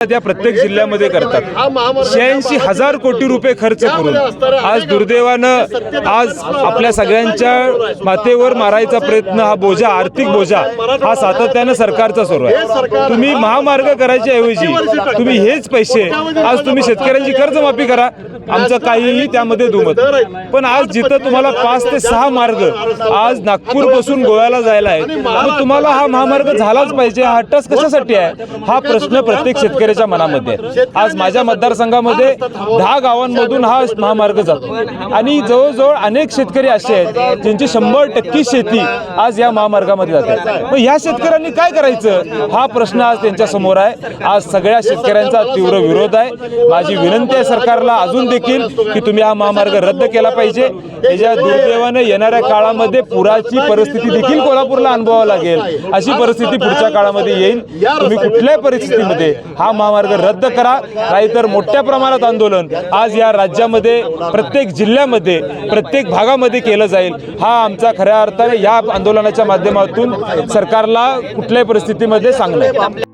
त्या प्रत्येक जिल्ह्यामध्ये करतात. शहाऐंशी हजार कोटी रुपये खर्च करून आज दुर्दैवानं आज आपल्या सगळ्यांच्या माथेवर मारायचा प्रयत्न हा बोजा आर्थिक बोजा हा सातत्यानं सरकारचा सुरू आहे. तुम्ही महामार्ग करायच्या ऐवजी तुम्ही हेच पैसे आज तुम्ही शेतकऱ्यांची कर्जमाफी करा. आमचं काहीही त्यामध्ये दुमत. पण आज जिथं तुम्हाला पाच ते सहा मार्ग आज नागपूरपासून गोव्याला जायला आहे. मग तुम्हाला हा महामार्ग झालाच पाहिजे. हा टस कशासाठी आहे? हा प्रश्न प्रत्येक शेतकऱ्याच्या मनामध्ये. आज माझ्या मतदारसंघामध्ये दहा गावांमधून हा महामार्ग जातो. आणि जवळजवळ अनेक शेतकरी असे आहेत ज्यांची शंभर टक्के शेती आज या महामार्गामध्ये जाते. मग ह्या शेतकऱ्यांनी काय करायचं? हा प्रश्न आज त्यांच्यासमोर आहे. आज सगळ्या शेतकऱ्यांचा तीव्र विरोध आहे. माझी विनंती आहे सरकारला अजून देखील की तुम्ही हा महामार्ग रद्द केला पाहिजे. त्याच्या दुर्दैवाने येणाऱ्या काळामध्ये पुराची परिस्थिती देखील कोल्हापूरला अनुभवावा लागेल. अशी परिस्थिती पुढच्या काळामध्ये येईल. तुम्ही कुठल्याही परिस्थितीमध्ये हा महामार्ग रद्द करा नाहीतर मोठ्या प्रमाणात आंदोलन. आज या राज्यामध्ये प्रत्येक जिल्ह्यामध्ये प्रत्येक भागामध्ये केलं जाईल. हा आमचा खऱ्या अर्थाने या आंदोलनाच्या माध्यमातून सरकारला कुठल्याही परिस्थितीमध्ये सांगणं